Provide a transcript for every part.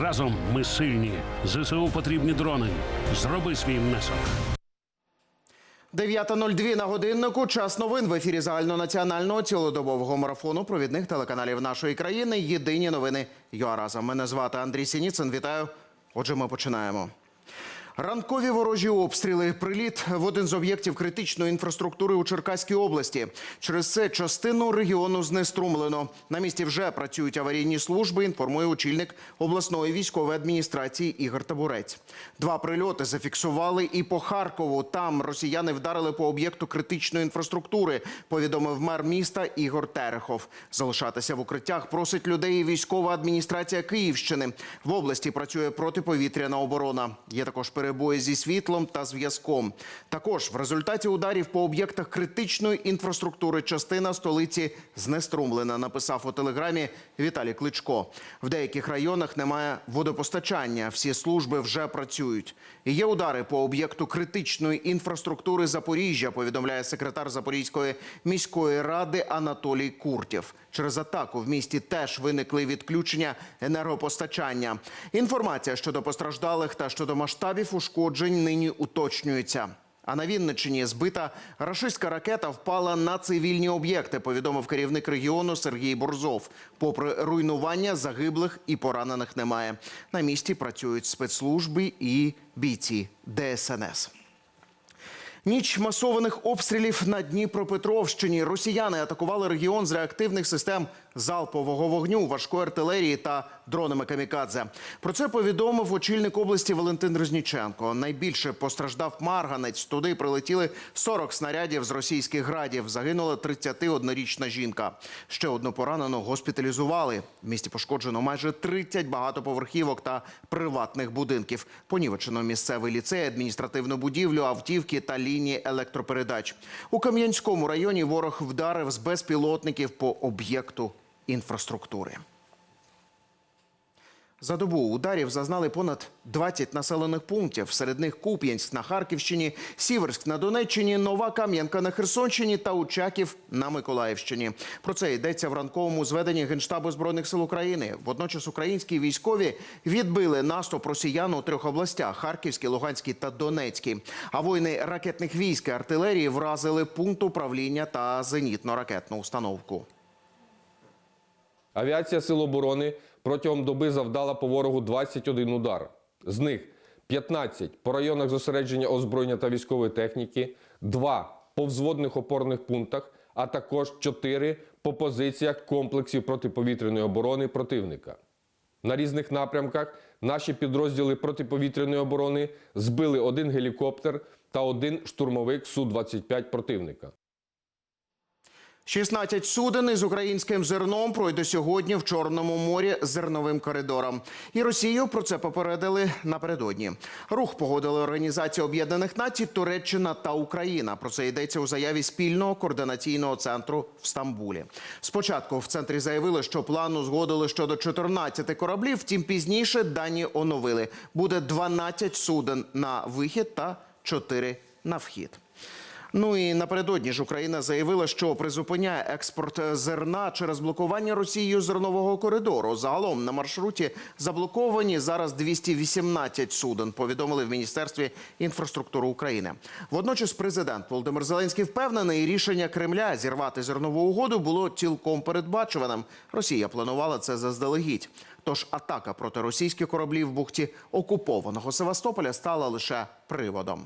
Разом ми сильні. ЗСУ потрібні дрони. Зроби свій внесок. 9.02 на годиннику. Час новин в ефірі загальнонаціонального цілодобового марафону провідних телеканалів нашої країни. Єдині новини ЮАРАЗа. Мене звати Андрій Сініцин. Вітаю. Отже, ми починаємо. Ранкові ворожі обстріли, приліт в один з об'єктів критичної інфраструктури у Черкаській області. Через це частину регіону знеструмлено. На місці вже працюють аварійні служби. Інформує очільник обласної військової адміністрації Ігор Табурець. Два прильоти зафіксували і по Харкову. Там росіяни вдарили по об'єкту критичної інфраструктури. Повідомив мер міста Ігор Терехов. Залишатися в укриттях просить людей і військова адміністрація Київщини. В області працює протиповітряна оборона. Є також перебої зі світлом та зв'язком. Також в результаті ударів по об'єктах критичної інфраструктури частина столиці знеструмлена. Написав у телеграмі Віталій Кличко. В деяких районах немає водопостачання. Всі служби вже працюють. Є удари по об'єкту критичної інфраструктури Запоріжжя. Повідомляє секретар Запорізької міської ради Анатолій Куртєв. Через атаку в місті теж виникли відключення енергопостачання. Інформація щодо постраждалих та щодо масштабів ушкоджень нині уточнюється. А на Вінниччині збита рашистська ракета впала на цивільні об'єкти, повідомив керівник регіону Сергій Борзов. Попри руйнування, загиблих і поранених немає. На місці працюють спецслужби і бійці ДСНС. Ніч масованих обстрілів на Дніпропетровщині. Росіяни атакували регіон з реактивних систем залпового вогню, важкої артилерії та дронами камікадзе. Про це повідомив очільник області Валентин Резніченко. Найбільше постраждав Марганець. Туди прилетіли 40 снарядів з російських градів. Загинула 31-річна жінка. Ще одну поранену госпіталізували. В місті пошкоджено майже 30 багатоповерхівок та приватних будинків. Понівечено місцевий ліцей, адміністративну будівлю, автівки та лінії електропередач. У Кам'янському районі ворог вдарив з безпілотників по об'єкту інфраструктури. За добу ударів зазнали понад 20 населених пунктів. Серед них Куп'янськ на Харківщині, Сіверськ на Донеччині, Нова Кам'янка на Херсонщині та Учаків на Миколаївщині. Про це йдеться в ранковому зведенні Генштабу збройних сил України. Водночас українські військові відбили наступ росіян у трьох областях: Харківській, Луганській та Донецькій. А воїни ракетних військ і артилерії вразили пункт управління та зенітно-ракетну установку. Авіація Сил оборони протягом доби завдала по ворогу 21 удар. З них 15 по районах зосередження озброєння та військової техніки, 2 по взводних опорних пунктах, а також 4 по позиціях комплексів протиповітряної оборони противника. На різних напрямках наші підрозділи протиповітряної оборони збили один гелікоптер та один штурмовик Су-25 противника. 16 суден із українським зерном пройде сьогодні в Чорному морі зерновим коридором. І Росію про це попередили напередодні. Рух погодили Організація Об'єднаних Націй, Туреччина та Україна. Про це йдеться у заяві спільного координаційного центру в Стамбулі. Спочатку в центрі заявили, що план узгодили щодо 14 кораблів. Втім, пізніше дані оновили. Буде 12 суден на вихід та 4 на вхід. Ну і напередодні ж Україна заявила, що призупиняє експорт зерна через блокування Росією зернового коридору. Загалом на маршруті заблоковані зараз 218 суден. Повідомили в міністерстві інфраструктури України. Водночас, президент Володимир Зеленський впевнений, рішення Кремля зірвати зернову угоду було цілком передбачуваним. Росія планувала це заздалегідь. Тож атака проти російських кораблів в бухті окупованого Севастополя стала лише приводом.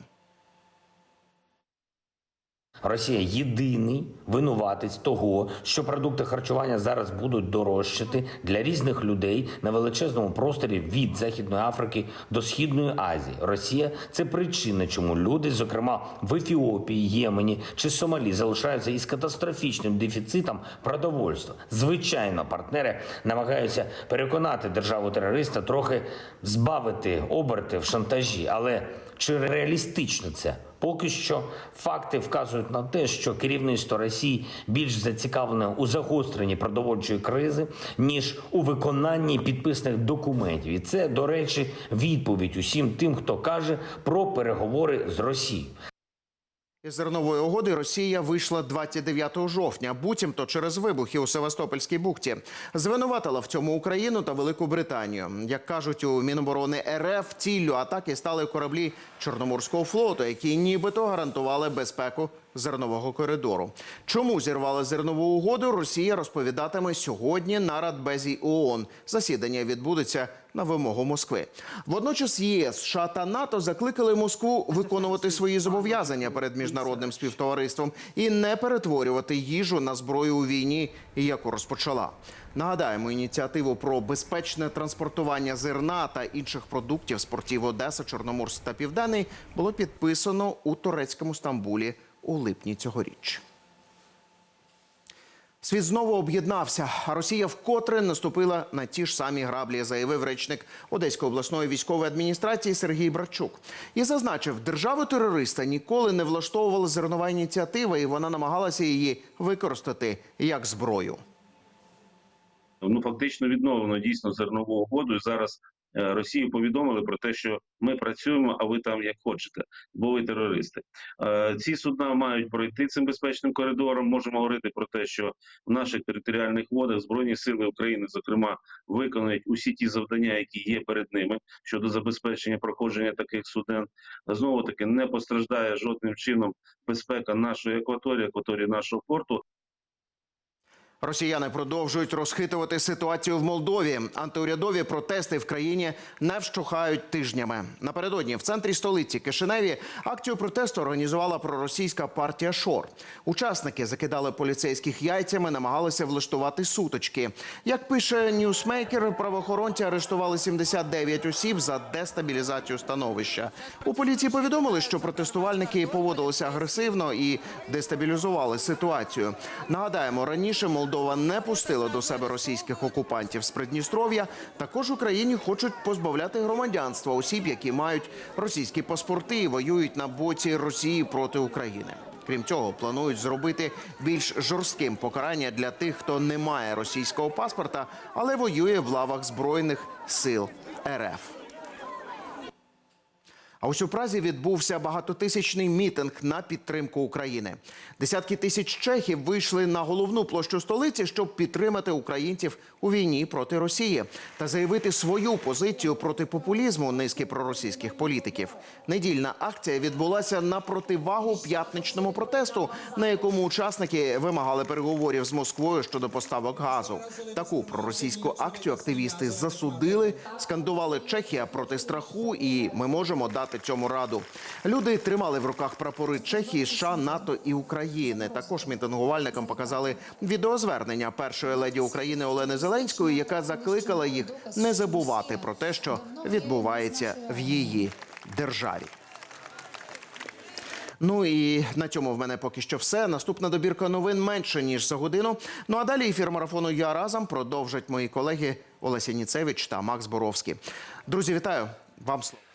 Росія єдиний винуватець того, що продукти харчування зараз будуть дорожчати для різних людей на величезному просторі від Західної Африки до Східної Азії. Росія це причина, чому люди, зокрема в Ефіопії, Ємені чи Сомалі, залишаються із катастрофічним дефіцитом продовольства. Звичайно, партнери намагаються переконати державу терориста трохи збавити оберти в шантажі, але чи реалістично це? Поки що факти вказують на те, що керівництво Росії більш зацікавлене у загостренні продовольчої кризи ніж у виконанні підписаних документів. І це, до речі, відповідь усім тим, хто каже про переговори з Росією. Із зернової угоди Росія вийшла 29 жовтня, буцімто через вибухи у Севастопольській бухті. Звинуватила в цьому Україну та Велику Британію. Як кажуть у Міноборони РФ, ціллю атаки стали кораблі Чорноморського флоту, які нібито гарантували безпеку зернового коридору. Чому зірвали зернову угоду? Росія розповідатиме сьогодні на Радбезі ООН. Засідання відбудеться на вимогу Москви. Водночас ЄС, США та НАТО закликали Москву виконувати свої зобов'язання перед міжнародним співтовариством і не перетворювати їжу на зброю у війні, яку розпочала. Нагадаємо, ініціативу про безпечне транспортування зерна та інших продуктів з портів Одеса, Чорноморськ та Південний було підписано у турецькому Стамбулі у липні цьогоріч. Світ знову об'єднався, а Росія вкотре наступила на ті ж самі граблі, заявив речник Одеської обласної військової адміністрації Сергій Братчук. І зазначив, державу терориста ніколи не влаштовувала зернова ініціатива, і вона намагалася її використати як зброю. ну фактично відновлено дійсно зернову угоду. І зараз Росії повідомили про те, що ми працюємо, а ви там як хочете, бо ви терористи. Е, Ці судна мають пройти цим безпечним коридором. Можемо говорити про те, що в наших територіальних водах збройні сили України, зокрема, виконують усі ті завдання, які є перед ними щодо забезпечення проходження таких суден. Знову таки не постраждає жодним чином безпека нашої акваторії, акваторії нашого порту. Росіяни продовжують розхитувати ситуацію в Молдові. Антиурядові протести в країні не вщухають тижнями. Напередодні в центрі столиці Кишиневі акцію протесту організувала проросійська партія Шор. Учасники закидали поліцейських яйцями, намагалися влаштувати сутички. Як пише ньюсмейкер, правоохоронці арештували 79 осіб за дестабілізацію становища. У поліції повідомили, що протестувальники поводилися агресивно і дестабілізували ситуацію. Нагадаємо, раніше Молдова не пустила до себе російських окупантів з Придністров'я. Також Україні хочуть позбавляти громадянства осіб, які мають російські паспорти і воюють на боці Росії проти України. Крім цього, планують зробити більш жорстким покарання для тих, хто не має російського паспорта, але воює в лавах збройних сил РФ. А ось у Празі відбувся багатотисячний мітинг на підтримку України. Десятки тисяч чехів вийшли на головну площу столиці, щоб підтримати українців у війні проти Росії та заявити свою позицію проти популізму низки проросійських політиків. Недільна акція відбулася на противагу п'ятничному протесту, на якому учасники вимагали переговорів з Москвою щодо поставок газу. Таку проросійську акцію активісти засудили, скандували Чехія проти страху, і ми можемо дати цьому раду. Люди тримали в руках прапори Чехії, США, НАТО і України. Також мітингувальникам показали відеозвернення першої леді України Олени Зеленської, яка закликала їх не забувати про те, що відбувається в її державі. Ну і на цьому в мене поки що все. Наступна добірка новин менше ніж за годину. Ну а далі ефір марафону Я разом продовжать мої колеги Олеся Ніцевич та Макс Боровський. Друзі, вітаю вам слово.